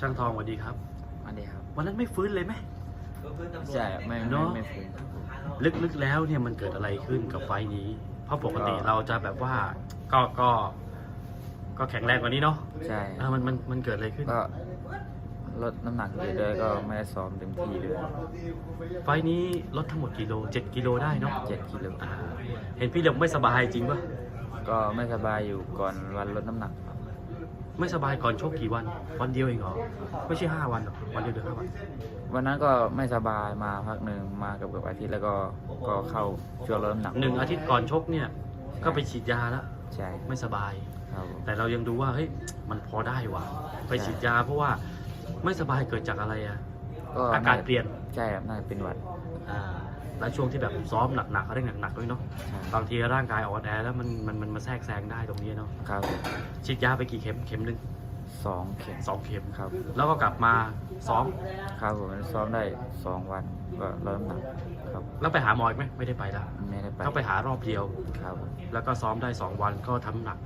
ช่างทองสวัสดีครับอันนี้ครับ วันนั้นไม่ฟื้นเลยไหม ใช่ไม่เนไม่อะไม่ฟื้นครับผมลึกๆแล้วเนี่ยมันเกิดอะไรขึ้นกับไฟล์นี้ เพราะปกติก็ เราจะแบบว่าก็ก็ก็แข็งแรงกว่านี้เนาะใช่เออมันมันมันเกิดอะไรขึ้น ก็ลดน้ำหนักอยู่ด้วยก็ไม่ได้ซ้อมเต็มที่ด้วยไฟล์นี้ลดทั้งหมดกิโลเจ็ดกิโลได้เนาะเจ็ดกิโลอ่าเห็นพี่เหลียมไม่สบายจริงปะก็ไม่สบายอยู่ก่อนวันลดน้ำหนักครับ ไม่สบายก่อนชกกี่วัน วันเดียวเองเหรอ ไม่ใช่ห้าวันหรอ วันเดียวเดือนห้าวัน วันนั้นก็ไม่สบายมาพักหนึ่งมากับกับอาทิตย์แล้วก็ก็เข้าช่วงลดน้ำหนักหนึ่งอาทิตย์ก่อนชกเนี่ย ก็ไปฉีดยาแล้วใช่ไม่สบาย ครับผมแต่เรายังดูว่าเฮ้ยมันพอได้ว่ะไปฉีดยาเพราะว่าไม่สบายเกิดจากอะไรอะ ก็อากาศเปลี่ยนใช่ครับน่าจะเป็นหวัดอ่าแล้วช่วงที่แบบซ้อมหนักๆเขาได้หนักๆด้วยเนาะใช่บางทีร่างกายอ่อนแอแล้วมันมันมันมาแทรกแซงได้ตรงนี้เนาะครับผมฉีดยาไปกี่เข็มเข็มหนึ่งสองเข็มสองเข็มครับ แล้วก็กลับมาซ้อมครับผมซ้อมได้สองวันก็ลดน้ำหนักครับแล้วไปหาหมออีกไหมไม่ได้ไปละไม่ได้ไปต้องไปหารอบเดียวครับผมแล้วก็ซ้อมได้สองวันก็ทำหนัก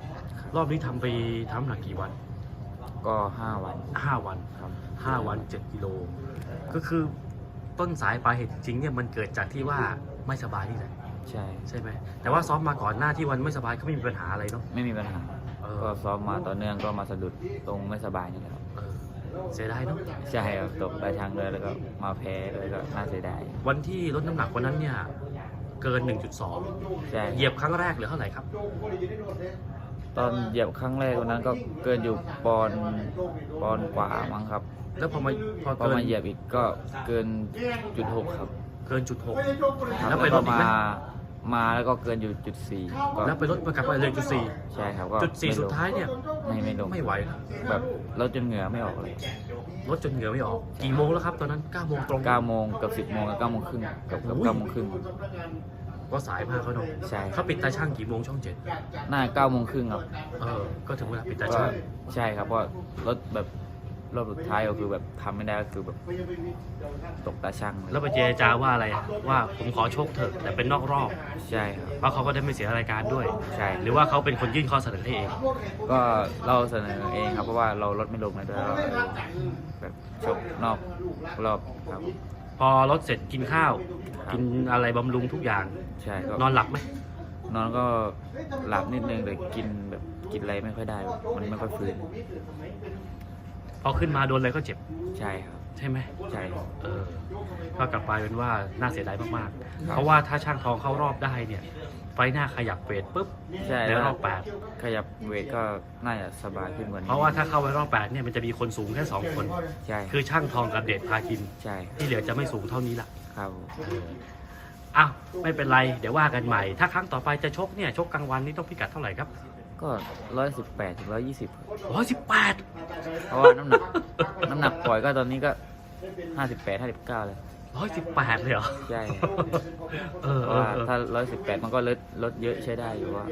รอบนี้ทำไปทำหนักกี่วัน ก็ห้าวันห้าวันครับห้าวันเจ็ดกิโล ก็คือต้นสายปลายเหตุจริงๆเนี่ยมันเกิดจากที่ว่าไม่สบายนี่แหละใช่ใช่ไหมแต่ว่าซ้อมมาก่อนหน้าที่วันไม่สบายก็ไม่มีปัญหาอะไรเนาะไม่มีปัญหา เออก็ซ้อมมาต่อเนื่องก็มาสะดุดตรงไม่สบายนี่แหละครับ เออเสียดายเนาะใช่ครับตกปลายทางเลยแล้วก็มาแพ้เลยก็น่าเสียดายวันที่ลดน้ำหนักวันนั้นเนี่ยเกิน 1.2 ใช่เหยียบครั้งแรกเหลือเท่าไหร่ครับ ตอนเหยียบครั้งแรกวันนั้นก็เกินอยู่ปอนด์ปอนด์กว่ามั้งครับ แล้วพอมาพอพอเกินมาเหยียบอีกก็เกินจุดหกครับเกินจุดหก ครับแล้วไปลก็ดอีกไหม มามาแล้วก็เกินอยู่จุดสี่ก็แล้วไปลดมากลับไปเลยจุดสี่ใช่ครับก็จุดสี่ไม่ลงสุดท้ายเนี่ยไม่ไม่ลงไม่ไหวนะแบบลดจนเหงื่อไม่ออกเลยลดจนเหงื่อไม่ออกกี่โมงแล้วครับตอนนั้น9โมงตรง เก้าโมงกับสิบโมงกับเก้าโมงครึ่งกับกับโอ้ย เก้าโมงครึ่ง ก็สายมากเขาเนาะใช่ เขาปิดตาช่างกี่โมงช่องเจ็ดหน้าเก้าโมงครึ่งครับเออ ก็ถึงเวลาปิดตาก็ช่างใช่ครับเพราะรถแบบรอบสุดท้ายก็คือแบบทำไม่ได้ก็คือแบบตกตาช่างเลยแล้วไปเจรจาว่าอะไรอะว่าผมขอชกเถอะแต่เป็นนอกรอบ ใช่ครับ เพราะเขาก็ได้ไม่เสียรายการด้วย ใช่ หรือว่าเขาเป็นคนยื่นข้อเสนอให้เอง ก็เราเสนอเองครับเพราะว่าเราลดไม่ลงเลยด้วยเราแบบชกนอกรอบครับ พอรถเสร็จกินข้าวครับกินอะไรบำรุงทุกอย่าง ใช่ก็นอนหลับไหมนอนก็หลับนิดนึงแต่กินแบบกินอะไรไม่ค่อยได้ มันไม่ค่อยฟื้นพอขึ้นมาโดนอะไรก็เจ็บ ใช่ครับ ใช่ไหมใช่ครับเออก็กลับไปเป็นว่าน่าเสียดายมากครับๆเพราะว่าถ้าช่างทองเข้ารอบได้เนี่ยไฟหน้าขยับเวทปุ๊บใช่ในรอบแปดขยับเวทก็น่าจะสบายขึ้นกว่านี้เพราะว่าถ้าเข้าไปรอบแปดเนี่ยมันจะมีคนสูงแค่สองคนใช่คือช่างทองกับเดชพาคินใช่ที่เหลือจะไม่สูงเท่านี้ละครับเอออ้าวไม่เป็นไรเดี๋ยวว่ากันใหม่ ถ้าครั้งต่อไปจะชกเนี่ยชกกลางวันนี่ต้องพิกัดเท่าไหร่ครับ ก็ร้อยสิบแปดถึงร้อยยี่สิบร้อยสิบแปดเพราะว่าน้ำหนักน้ำหนักปล่อยก็ตอนนี้ก็ห้าสิบแปดห้าสิบเก้าเลย ร้อยสิบแปดเลยเหรอ ใช่เออเพเอราะอว่าเออถ้าร้อยสิบแปดมันก็ลดลดเยอะใช้ได้อยู่ว่า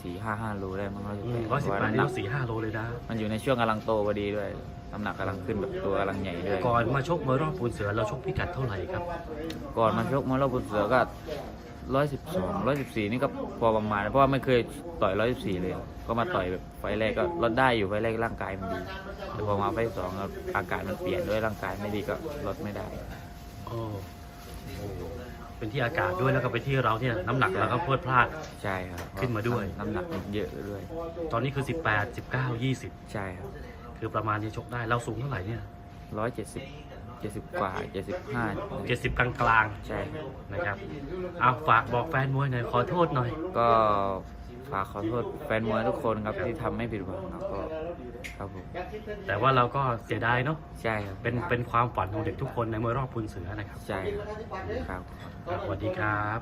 สี่ห้าห้าโลได้มั้งร้อยสิบแปดร้อยสิบแปดน้ำนี่หนัต้กองสี่ห้าโลเลยนะ มันอยู่ในช่วงกำลังโตพอดีด้วยน้ำหนักกำลังขึ้นแบบตัวกำลังใหญ่ด้วยก่อนมาชกมวยรอบปูนเสือเราชกพิกัดเท่าไหร่ครับ ก่อนมาชกมวยรอบบุญเสือก็ ร้อยสิบสองร้อยสิบสี่นี่ก็พอประมาณนะเพราะว่าไม่เคยต่อยร้อยสิบสี่เลย ก็มาต่อยแบบไฟล์แรกก็ลดได้อยู่ไฟล์แรกร่างกายมันดีแต่พอมาไฟล์สองก็อากาศมันเปลี่ยนด้วยร่างกายไม่ดีก็ลดไม่ได้โอ้โอ้เป็นที่อากาศด้วยแล้วก็เป็นที่เราเนี่ยน้ำหนักเราก็พลวดพลาดใช่ครับขึ้นมาด้วยน้ำหนักมันเยอะด้วย ตอนนี้คือ 18 19 20 ใช่ครับคือประมาณนี้ชกได้เราสูงเท่าไหร่เนี่ยร้อยเจ็ดสิบ เจ็ดสิบกว่าเจ็ดสิบห้า70กลางกลางใช่ครับๆนะครับเอาฝากบอกแฟนมวยหน่อยขอโทษหน่อย ก็ฝากขอโทษแฟนมวยทุกคนครับที่ทำไม่ผิดหวังครับก็ครับผมแต่ว่าเราก็เสียดายเนาะใช่ครับเป็นเป็นความฝันของเด็กทุกคนในมวยรอบปูนเสือนะครับใช่ครับครับ ครับสวัสดีครับ